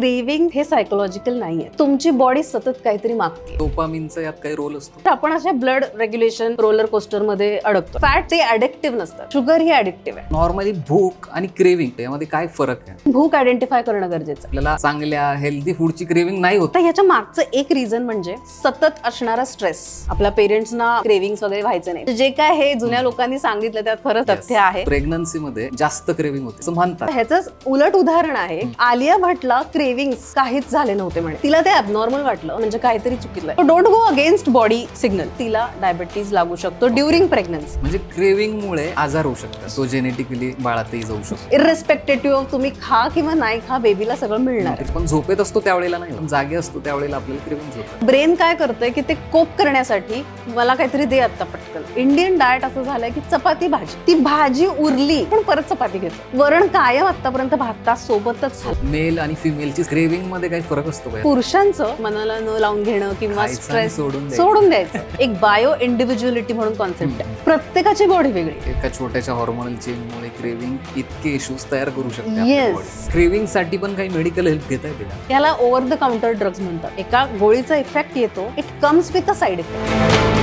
Craving हे psychological नाहीये. तुमची बॉडी सतत काहीतरी मागते. डोपामिनचा यात काही रोल असतो. आपण अशा ब्लड रेग्युलेशन रोलर कोस्टरमध्ये अडकतो. फॅट ते ऍडिक्टिव्ह नसतात. शुगर ही ऍडिक्टिव्ह आहे. नॉर्मली भूक आणि क्रेविंग यामध्ये काय फरक आहे? भूक आयडेंटिफाय करणं गरजेचं आहे. आपल्याला चांगल्या हेल्दी फूडची क्रेविंग नाही होत. तर ह्याच्या मागचं एक रिझन म्हणजे सतत असणारा स्ट्रेस आपल्या पेरेंट्सना क्रेविंग वगैरे व्हायचं नाही. जे काय हे जुन्या लोकांनी सांगितलं त्यात खरं तथ्य आहे. प्रेग्नन्सी मध्ये जास्त क्रेविंग होते. म्हणतात. ह्याच उलट उदाहरण आहे. आलिया भटला क्रेविंग काहीच झाले नव्हते म्हणे. तिला ते अबनॉर्मल वाटलं म्हणजे काहीतरी चुकीचं. Don't go against body signal तिला डायबिटीज लागू शकतो ड्युरिंग प्रेग्नन्सी म्हणजे क्रेविंग मुळे आजार होऊ शकतात. तो जेनेटिकली बाळातही जाऊ शकतो. इरेस्पेक्टेटिव्ह ऑफ तुम्ही खा किंवा नाही खा बेबीला सगळं मिळणार. पण झोपेत असतो त्यावेळेला नाही. पण जागे असतो त्यावेळेला आपल्याला क्रेविंग होतं ब्रेन काय करतंय की ते कोप करण्यासाठी मला काहीतरी दे आता पटकन. इंडियन डाएट असं झालंय की चपाती भाजी. ती भाजी उरली पण परत चपाती घेतो. वरण कायम आतापर्यंत भाता सोबतच खाल्लं. मेल आणि फिमेलची क्रेविंगमध्ये काही फरक असतो का? पुरुषांचं मनाला न लावून घेणं किंवा खायचं आणि स्ट्रेस सोडून द्यायचं. सोडून द्यायचं. एक बायो इंडिव्हिज्युअलिटी म्हणून कॉन्सेप्ट आहे. प्रत्येकाची बॉडी वेगळी. एका छोट्याच्या हॉर्मोनल चेंजमुळे क्रेविंग इतके इश्यूज तयार करू शकते Yes. क्रेविंगसाठी पण काही मेडिकल हेल्प घेता येते का? याला ओव्हर द काउंटर ड्रग्ज म्हणतात. एका गोळीचा इफेक्ट येतो it comes with a side effect